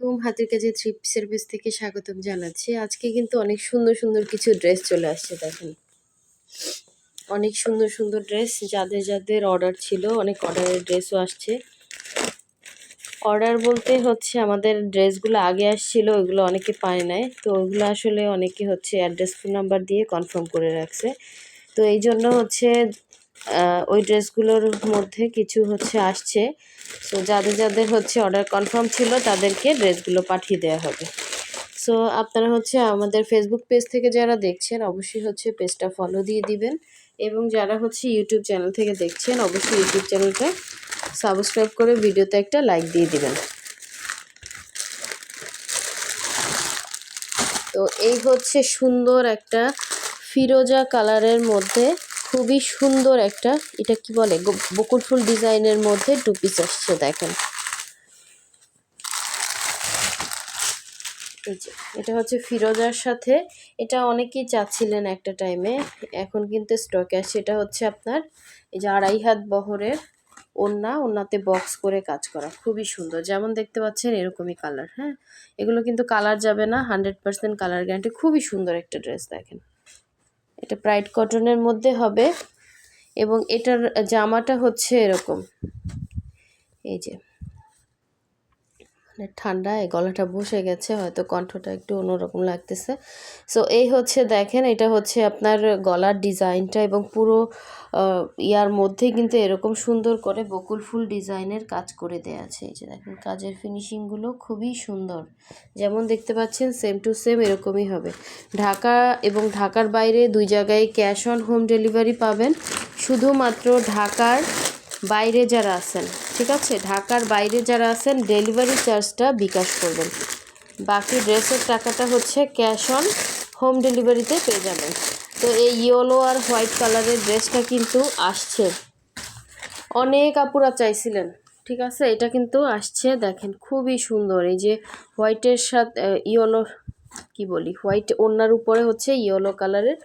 হুম হাতের কাছে থ্রি পিসের পেজ থেকে স্বাগতম জানাচ্ছি। আজকে কিন্তু অনেক সুন্দর সুন্দর কিছু ড্রেস চলে আসছে, দেখেন। অনেক সুন্দর সুন্দর ড্রেস যাদের যাদের অর্ডার ছিল, অনেক অর্ডারের ড্রেসও আসছে। অর্ডার বলতে হচ্ছে আমাদের ড্রেসগুলো আগে আসছিল, ওইগুলো অনেকে পায় নাই। তো ওইগুলো আসলে অনেকে হচ্ছে অ্যাড্রেস ফোন নাম্বার দিয়ে কনফার্ম করে রাখছে। তো এই জন্য হচ্ছে ওই ড্রেসগুলোর মধ্যে কিছু হচ্ছে আসছে। সো যাদের যাদের হচ্ছে অর্ডার কনফার্ম ছিল, তাদেরকে ড্রেসগুলো পাঠিয়ে দেওয়া হবে। সো আপনারা হচ্ছে আমাদের ফেসবুক পেজ থেকে যারা দেখছেন, অবশ্যই হচ্ছে পেজটা ফলো দিয়ে দিবেন। এবং যারা হচ্ছে ইউটিউব চ্যানেল থেকে দেখছেন, অবশ্যই ইউটিউব চ্যানেলটা সাবস্ক্রাইব করে ভিডিওতে একটা লাইক দিয়ে দিবেন। তো এই হচ্ছে সুন্দর একটা ফিরোজা কালারের মধ্যে খুবই সুন্দর একটা, এটা কি বলে বকুল ফুল ডিজাইনের মধ্যে টু পিস আসছে, দেখেন। এটা হচ্ছে ফিরোজার সাথে, এটা অনেকেই চাচ্ছিলেন একটা টাইমে এখন কিন্তু স্টকে আছে, এটা হচ্ছে আপনার, এই যে আড়াই হাত বহরের ওন্না ওন্নাতে বক্স করে কাজ করা, খুবই সুন্দর, যেমন দেখতে পাচ্ছেন এরকমই কালার হ্যাঁ? এগুলো কিন্তু কালার যাবে না হান্ড্রেড পার্সেন্ট কালার গ্যারান্টি খুবই সুন্দর একটা ড্রেস দেখেন। এটা প্রাইড কটনের মধ্যে হবে এবং এটার জামাটা হচ্ছে এরকম। এই যে। মানে ঠান্ডায় গলাটা বসে গেছে, হয়তো কণ্ঠটা একটু অন্যরকম লাগতেছে। সো এই হচ্ছে দেখেন, এটা হচ্ছে আপনার গলার ডিজাইনটা এবং পুরো ইয়ার মধ্যে কিন্তু এরকম সুন্দর করে বকুল ফুল ডিজাইনের কাজ করে দেওয়া আছে। এই যে দেখেন, কাজের ফিনিশিংগুলো খুবই সুন্দর। যেমন দেখতে পাচ্ছেন সেম টু সেম এরকমই হবে। ঢাকা এবং ঢাকার বাইরে দুই জায়গায় ক্যাশ অন হোম ডেলিভারি পাবেন। শুধুমাত্র ঢাকার বাইরে যারা আছেন, ঠিক আছে? ঢাকার বাইরে যারা আছেন ডেলিভারি চার্জটা বিকাশ করবেন। বাকি ড্রেসের টাকাটা হচ্ছে ক্যাশ অন হোম ডেলিভারিতে পেয়ে যাবেন। তো এই ইয়েলো আর হোয়াইট কালারের ড্রেসটা কিন্তু আসছে। অনেক আপুরা চাইছিলেন, ঠিক আছে? এটা কিন্তু আসছে, দেখেন, খুবই সুন্দর। এই যে হোয়াইটের সাথে ইয়েলো কি বলি? হোয়াইট ওনার উপরে হচ্ছে ইয়েলো কালারের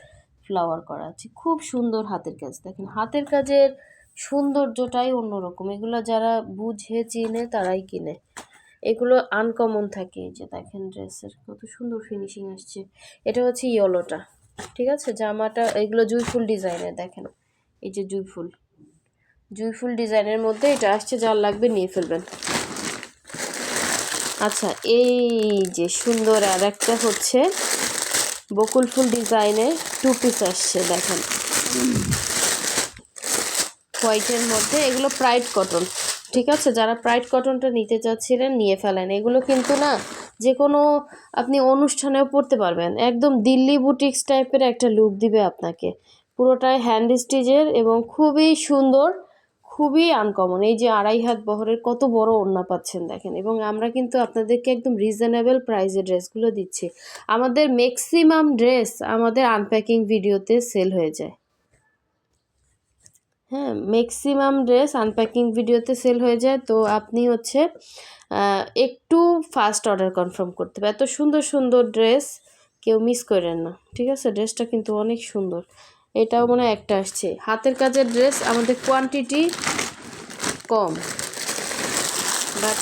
ফ্লাওয়ার করা আছে। খুব সুন্দর হাতের কাজ। দেখেন, হাতের কাজের সৌন্দর্যটাই অন্যরকম। এগুলো যারা বুঝে, চিনে তারাই কিনে। এগুলো আনকমন থাকে যে দেখেন ড্রেসের কত সুন্দর ফিনিশিং আসছে। এটা হচ্ছে ইয়েলোটা, ঠিক আছে? জামাটা, এগুলো জুই ফুল ডিজাইনের, দেখেন। এই যে জুই ফুল জুই ফুল ডিজাইনের মধ্যে এটা আসছে, যার লাগবে নিয়ে ফেলবেন। আচ্ছা এই যে সুন্দর আর একটা হচ্ছে বকুল ফুল ডিজাইনের টু পিস আসছে, দেখেন। হোয়াইটের মধ্যে এগুলো প্রাইড কটন। ঠিক আছে? যারা প্রাইড কটনটা নিতে চাচ্ছিলেন, নিয়ে ফেলেন। এগুলো কিন্তু না যে কোনো আপনি অনুষ্ঠানেও পরতে পারবেন। একদম দিল্লি বুটিক্স টাইপের একটা লুক দিবে আপনাকে। পুরোটাই হ্যান্ড স্টিচের এবং খুবই সুন্দর, খুবই আনকমন এই যে আড়াই হাত বহরের কত বড় ওড়না পাচ্ছেন দেখেন। এবং আমরা কিন্তু আপনাদেরকে একদম রিজনেবল প্রাইসে ড্রেসগুলো দিচ্ছি। আমাদের ম্যাক্সিমাম ড্রেস আমাদের আনপ্যাকিং ভিডিওতে সেল হয়ে যায়। হ্যাঁ ম্যাক্সিমাম ড্রেস আনপ্যাকিং ভিডিওতে সেল হয়ে যায়। তো আপনি হচ্ছে একটু ফাস্ট অর্ডার কনফার্ম করতে হবে। এত সুন্দর সুন্দর ড্রেস কেউ মিস করেন না। ঠিক আছে? ড্রেসটা কিন্তু অনেক সুন্দর। এটাও মনে হয় একটা আসছে। হাতের কাজের ড্রেস আমাদের কোয়ান্টিটি কম। বাট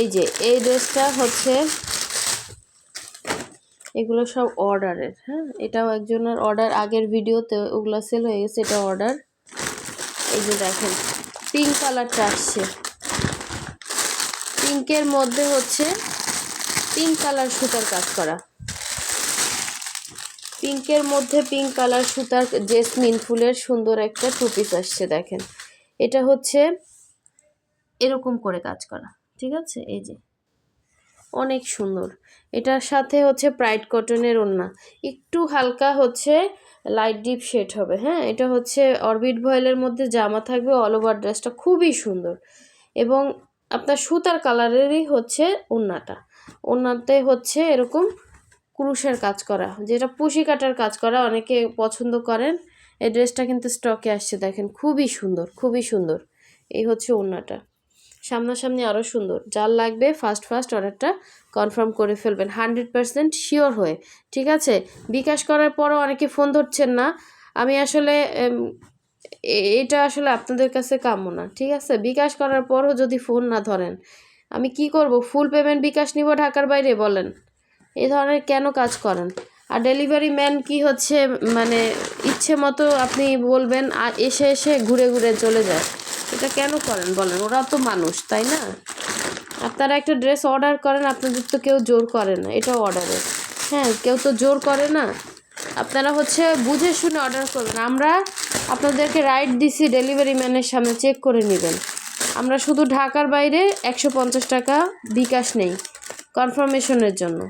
এই যে, এই ড্রেসটা হচ্ছে এগুলো সব অর্ডারের হ্যাঁ? এটাও একজনের অর্ডার, আগের ভিডিওতে ওগুলো সেল হয়ে গেছে, এটা অর্ডার। এই যে দেখেন পিঙ্ক কালারটা আসছে। পিঙ্কের মধ্যে হচ্ছে পিঙ্ক কালার সুতার কাজ করা। পিঙ্কের মধ্যে পিঙ্ক কালার সুতার জেসমিন ফুলের সুন্দর একটা টু পিস আসছে, দেখেন। এটা হচ্ছে এরকম করে কাজ করা, ঠিক আছে? এই যে, অনেক সুন্দর। এটার সাথে হচ্ছে প্রাইড কটনের ওড়না। একটু হালকা হচ্ছে লাইট ডিপ শেড হবে হ্যাঁ? এটা হচ্ছে অরবিট ভয়েলের মধ্যে জামা থাকবে অল ওভার ড্রেসটা খুবই সুন্দর। এবং আপনার সুতার কালারেরই হচ্ছে ওড়নাটা। ওড়নাতে হচ্ছে এরকম ক্রুশের কাজ করা, যেটা পুষি কাটার কাজ করা, অনেকে পছন্দ করেন। এই ড্রেসটা কিন্তু স্টকে আসছে, দেখেন, খুবই সুন্দর খুবই সুন্দর। এই হচ্ছে ওড়নাটা। সামনাসামনি আরও সুন্দর। যার লাগবে ফার্স্ট ফার্স্ট অর্ডারটা কনফার্ম করে ফেলবেন। হান্ড্রেড পারসেন্ট শিওর হয়ে। ঠিক আছে? বিকাশ করার পরও অনেকে ফোন ধরছেন না। আমি আসলে এটা আসলে আপনাদের কাছে কাম্য না। ঠিক আছে? বিকাশ করার পরও যদি ফোন না ধরেন, আমি কি করব? ফুল পেমেন্ট বিকাশ নিব ঢাকার বাইরে বলেন। এই ধরনের কেন কাজ করেন? আর ডেলিভারি ম্যান কি হচ্ছে মানে ইচ্ছে মতো আপনি বলবেন এসে এসে ঘুরে ঘুরে চলে যায়। এটা কেন করেন? বলেন, ওরা তো মানুষ, তাই না? আপনারা একটা ড্রেস অর্ডার করেন, আপনাদের তো কেউ জোর করে না, এটাও অর্ডারে হ্যাঁ কেউ তো জোর করে না। আপনারা হচ্ছে বুঝে শুনে অর্ডার করবেন। আমরা আপনাদেরকে রাইট দিছি ডেলিভারি ম্যানের সামনে চেক করে নেবেন। আমরা শুধু ঢাকার বাইরে একশো পঞ্চাশ টাকা বিকাশ নেই কনফার্মেশনের জন্য।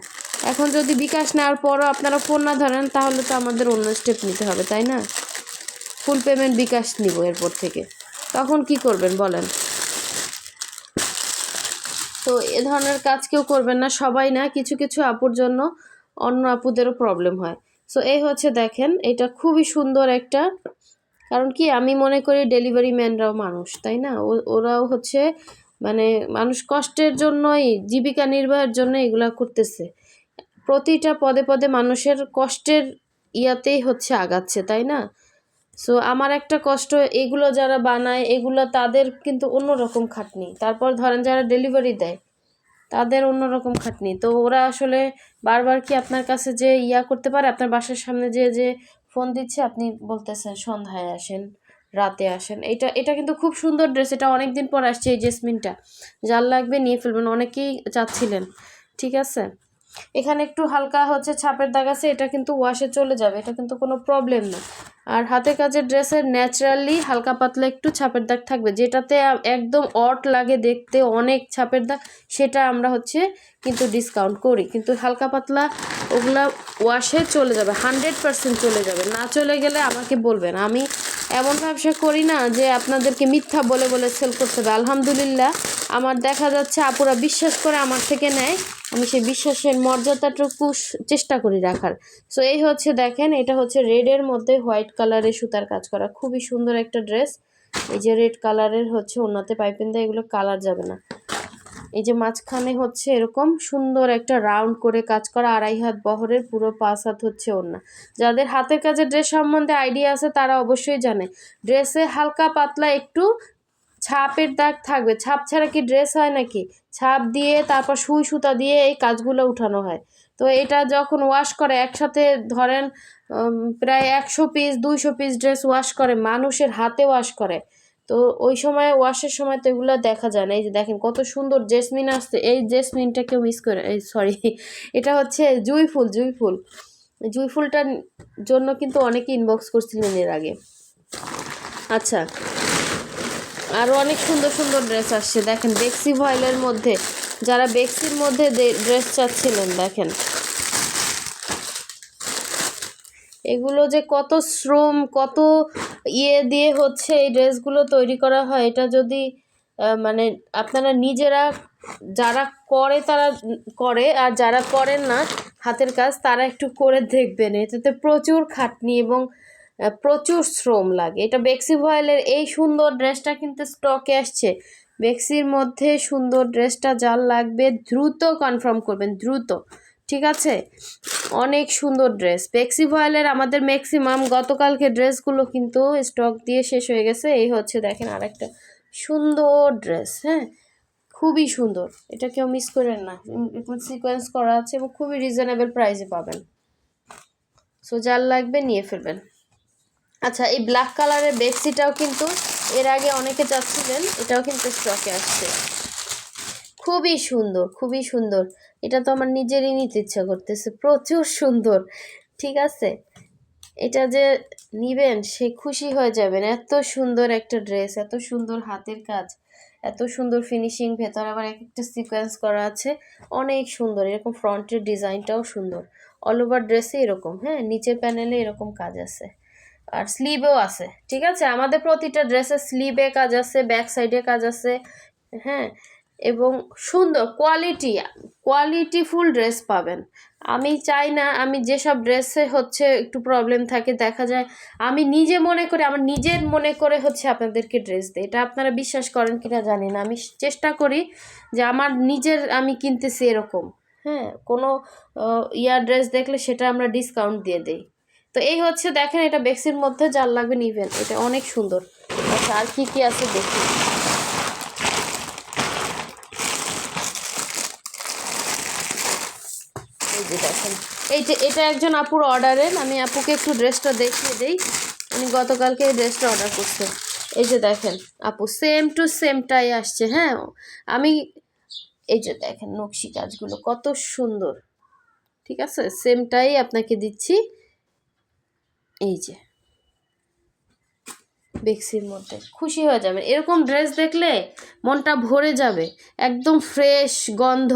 এখন যদি বিকাশ নেওয়ার পরও আপনারা ফোন না ধরেন, তাহলে তো আমাদের অন্য স্টেপ নিতে হবে, তাই না? ফুল পেমেন্ট বিকাশ নিব এরপর থেকে। তখন কি করবেন বলেন? তো এ ধরনের কাজ কেউ করবেন না, সবাই না, কিছু কিছু আপুর জন্য অন্য আপুদেরও প্রবলেম হয়। সো এই হচ্ছে দেখেন, এটা খুবই সুন্দর একটা, কারণ কি আমি মনে করি ডেলিভারি ম্যানরাও মানুষ, তাই না? ওরাও হচ্ছে মানে মানুষ কষ্টের জন্যই, জীবিকা নির্বাহের জন্য এগুলা করতেছে। প্রতিটা পদে পদে মানুষের কষ্টের ইয়াতেই হচ্ছে আগাচ্ছে, তাই না? সো আমার একটা কষ্ট, এগুলো যারা বানায়, এগুলো তাদের কিন্তু অন্যরকম খাটনি। তারপর ধরেন যারা ডেলিভারি দেয়, তাদের অন্যরকম খাটনি। তো ওরা আসলে বারবার কি আপনার কাছে যে ইয়া করতে পারে? আপনার বাসার সামনে যে যে ফোন দিচ্ছে, আপনি বলতেছেন, সন্ধ্যায় আসেন, রাতে আসেন। এটা এটা কিন্তু খুব সুন্দর ড্রেস এটা অনেক দিন পর আসছে এই জেসমিনটা যার লাগবে নিয়ে ফেলবেন। অনেকেই চাচ্ছিলেন। ঠিক আছে? এখানে একটু হালকা হচ্ছে ছাপের দাগ আছে, এটা কিন্তু ওয়াশে চলে যাবে, এটা কিন্তু কোনো প্রবলেম না। আর হাতে কাজের ড্রেসের ন্যাচারালি হালকা পাতলা একটু ছাপের দাগ থাকবে, যেটাতে একদম অট লাগে দেখতে অনেক ছাপের দাগ, সেটা আমরা হচ্ছে কিন্তু ডিসকাউন্ট করি। কিন্তু হালকা পাতলা ওগুলা ওয়াশে চলে যাবে হান্ড্রেড পার্সেন্ট চলে যাবে। না চলে গেলে আমাকে বলবেন আমি এমন ব্যবসা করি না যে আপনাদেরকে মিথ্যা বলে বলে সেল করতে হবে। আলহামদুলিল্লাহ, আমার দেখা যাচ্ছে আপুরা বিশ্বাস করে আমার থেকে নেয়। আমি সেই বিশ্বাসের মর্যাদাটুকু চেষ্টা করি রাখার। সো এই হচ্ছে দেখেন, এটা হচ্ছে রেডের মধ্যে হোয়াইট কালারের সুতার কাজ করা। খুবই সুন্দর একটা ড্রেস এই যে রেড কালারের হচ্ছে ওনাতে পাইপিন দেয়, এগুলো কালার যাবে না। এই যে মাঝখানে হচ্ছে এরকম সুন্দর একটা রাউন্ড করে কাজ করা আড়াই হাত বহরের পুরো পাঁচ হাত হচ্ছে ওড়না। যাদের হাতের কাজের ড্রেস সম্বন্ধে আইডিয়া আছে তারা অবশ্যই জানে। ড্রেসে হালকা পাতলা একটু ছাপের দাগ থাকবে। ছাপ ছাড়া কি ড্রেস হয় নাকি? ছাপ দিয়ে তারপর সুই সুতা দিয়ে এই কাজগুলো উঠানো হয়। তো এটা যখন ওয়াশ করে, একসাথে ধরেন প্রায় একশো পিস দুইশো পিস ড্রেস ওয়াশ করে, মানুষের হাতে ওয়াশ করে। তো ওই সময় ওয়াশের সময় তো এগুলো দেখা যায় না। এই যে দেখেন কত সুন্দর জেসমিন আসছে। এই জেসমিনটা কেউ মিস করে এই সরি এটা হচ্ছে জুই ফুল জুই ফুল। জুই ফুলটার জন্য কিন্তু অনেকে ইনবক্স করছিলেন এর আগে। আচ্ছা আরও অনেক সুন্দর সুন্দর ড্রেস আসছে। দেখেন বেক্সি ভয়েলের মধ্যে, যারা বেক্সির মধ্যে ড্রেস চাচ্ছিলেন, দেখেন। এগুলো যে কত শ্রম, কত ইয়ে দিয়ে হচ্ছে এই ড্রেসগুলো তৈরি করা হয়, এটা যদি মানে আপনারা নিজেরা যারা করে তারা করে, আর যারা করেন না হাতের কাজ তারা একটু করে দেখবেন। এটাতে প্রচুর খাটনি এবং প্রচুর শ্রম লাগে। এটা বেক্সি ভয়েলের এই সুন্দর ড্রেসটা কিন্তু স্টকে আসছে। বেক্সির মধ্যে সুন্দর ড্রেসটা যার লাগবে দ্রুত কনফার্ম করবেন, দ্রুত। ঠিক আছে? অনেক সুন্দর ড্রেস পেক্সি ভয়েলের আমাদের ম্যাক্সিমাম গতকালকে ড্রেসগুলো কিন্তু স্টক দিয়ে শেষ হয়ে গেছে। এই হচ্ছে দেখেন আরেকটা সুন্দর ড্রেস হ্যাঁ? খুবই সুন্দর। এটা কেউ মিস করেন না। সিকোয়েন্স করা আছে এবং খুবই রিজনেবল প্রাইসে পাবেন। সো যার লাগবে নিয়ে ফেলবেন। আচ্ছা এই ব্ল্যাক কালারের বেক্সিটাও কিন্তু এর আগে অনেকে চাচ্ছিলেন, এটাও কিন্তু স্টকে আসছে। খুবই সুন্দর খুবই সুন্দর। এটা তো আমার নিজেরই নিতে ইচ্ছা করতেছে, প্রচুর সুন্দর, ঠিক আছে? এটা যে নিবেন, সে খুশি হয়ে যাবেন। এত সুন্দর একটা ড্রেস, এত সুন্দর হাতের কাজ, এত সুন্দর ফিনিশিং ভেতর আবার এক একটা সিকোয়েন্স করা আছে, অনেক সুন্দর। এরকম ফ্রন্টের ডিজাইনটাও সুন্দর। অল ওভার ড্রেসে এরকম হ্যাঁ? নিচের প্যানেলে এরকম কাজ আছে। আর স্লিভেও আছে, ঠিক আছে? আমাদের প্রতিটা ড্রেসের স্লিভে কাজ আছে ব্যাক সাইডে কাজ আছে হ্যাঁ? এবং সুন্দর কোয়ালিটি কোয়ালিটিফুল ড্রেস পাবেন। আমি চাই না, আমি যেসব ড্রেসে হচ্ছে একটু প্রবলেম থাকে, দেখা যায় আমি নিজে মনে করে, আমার নিজের মনে করে হচ্ছে আপনাদেরকে ড্রেস দিই। এটা আপনারা বিশ্বাস করেন কিনা জানি না। আমি চেষ্টা করি যে আমার নিজের আমি কিনতেছি এরকম। হ্যাঁ কোনো ইয়ার ড্রেস দেখলে সেটা আমরা ডিসকাউন্ট দিয়ে দেই। তো এই হচ্ছে, দেখেন এটা বেক্সির মধ্যে, যার লাগবে নিবেন। এটা অনেক সুন্দর। আচ্ছা আর কী কী আছে দেখি। যে দেখেন। এই যে এটা একজন আপুর অর্ডারের আমি আপুকে একটু ড্রেসটা দেখিয়ে দিই। উনি গতকালকে এই ড্রেসটা অর্ডার করছে। এই যে দেখেন, আপু সেম টু সেমটাই আসছে হ্যাঁ? আমি, এই যে দেখেন নকশি কাজগুলো কত সুন্দর। ঠিক আছে? সেমটাই আপনাকে দিচ্ছি। এই যে। বেক্সির মধ্যে। খুশি হয়ে যাবেন। এরকম ড্রেস দেখলে মনটা ভরে যাবে। একদম ফ্রেশ গন্ধ,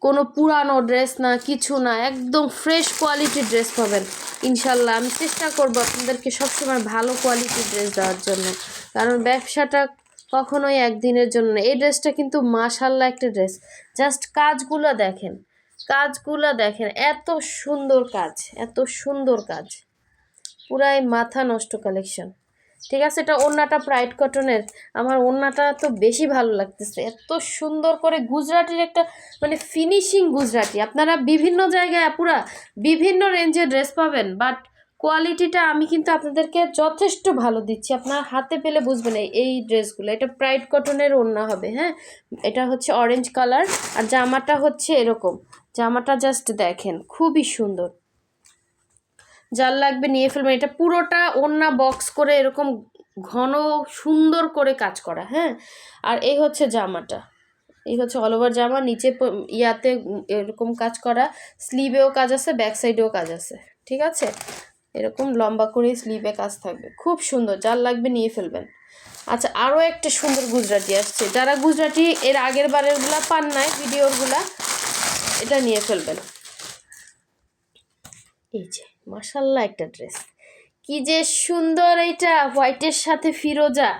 কোনো পুরানো ড্রেস না, কিছু না, একদম ফ্রেশ কোয়ালিটির ড্রেস পাবেন। ইনশাল্লাহ আমি চেষ্টা করব আপনাদেরকে সবসময় ভালো কোয়ালিটির ড্রেস দেওয়ার জন্য। কারণ ব্যবসাটা কখনোই একদিনের জন্য না। এই ড্রেসটা কিন্তু মাশাল্লাহ একটা ড্রেস জাস্ট কাজগুলো দেখেন। কাজগুলো দেখেন। এত সুন্দর কাজ, এত সুন্দর কাজ। পুরাই মাথা নষ্ট কালেকশন ঠিক আছে, এটা ওড়নাটা প্রাইড কটনের আমার ওড়নাটা তো বেশি ভালো লাগতেছে। এত সুন্দর করে গুজরাটির একটা মানে ফিনিশিং গুজরাটি। আপনারা বিভিন্ন জায়গায় পুরা বিভিন্ন রেঞ্জের ড্রেস পাবেন বাট কোয়ালিটিটা আমি কিন্তু আপনাদেরকে যথেষ্ট ভালো দিচ্ছি। আপনার হাতে পেলে বুঝবেন এই- ড্রেসগুলো এটা প্রাইড কটনের ওড়না হবে হ্যাঁ? এটা হচ্ছে অরেঞ্জ কালার আর জামাটা হচ্ছে এরকম। জামাটা জাস্ট দেখেন, খুবই সুন্দর। যার লাগবে, নিয়ে ফেলবেন। এটা পুরোটা ওড়না বক্স করে এরকম ঘন সুন্দর করে কাজ করা হ্যাঁ? আর এই হচ্ছে জামাটা। এই হচ্ছে অল ওভার জামা, নিচে ইয়াতে এরকম কাজ করা স্লিভেও কাজ আছে ব্যাক সাইডেও কাজ আছে, ঠিক আছে? এরকম লম্বা করে স্লিভে কাজ থাকবে। খুব সুন্দর যার লাগবে, নিয়ে ফেলবেন। আচ্ছা আরও একটা সুন্দর গুজরাটি আসছে। যারা গুজরাটি, এর আগের বারেরগুলা পান নাই, ভিডিওরগুলা, এটা নিয়ে ফেলবেন। এই যে। মাসাল্লাহ একটা ড্রেস। কি যে সুন্দর এইটা হোয়াইটের সাথে ফিরোজা।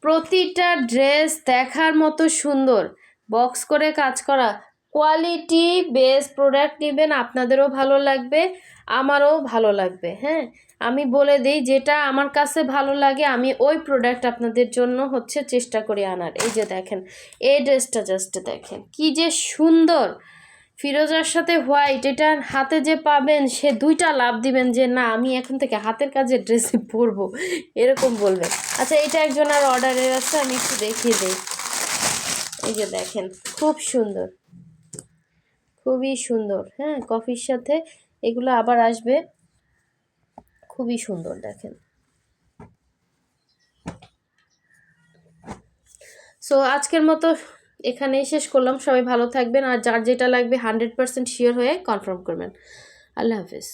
প্রতিটা ড্রেস দেখার মতো সুন্দর। বক্স করে কাজ করা। কোয়ালিটি বেস্ট প্রোডাক্ট নেবেন, আপনাদেরও ভালো লাগবে, আমারও ভালো লাগবে হ্যাঁ? আমি বলে দিই, যেটা আমার কাছে ভালো লাগে, আমি ওই প্রোডাক্ট আপনাদের জন্য হচ্ছে চেষ্টা করি আনার। এই যে দেখেন, এই ড্রেসটা জাস্ট দেখেন, কি যে সুন্দর! ফিরোজার সাথে হোয়াইট এটা হাতে যে পাবেন, সে দুইটা লাভ দিবেন যে না, আমি এখন থেকে হাতের কাজের ড্রেস পরবো। এরকম বলবেন আচ্ছা এটা একজন আর অর্ডারের আছে, আমি একটু দেখিয়ে দিই। এই যে দেখেন, খুব সুন্দর। খুবই সুন্দর হ্যাঁ কফির সাথে এগুলো আবার আসবে। খুবই সুন্দর, দেখেন। সো আজকের মতো এখানেই শেষ করলাম। সবাই ভালো থাকবেন আর যার যেটা লাগবে হান্ড্রেড পার্সেন্ট শিওর হয়ে কনফার্ম করবেন। আল্লাহ হাফিজ।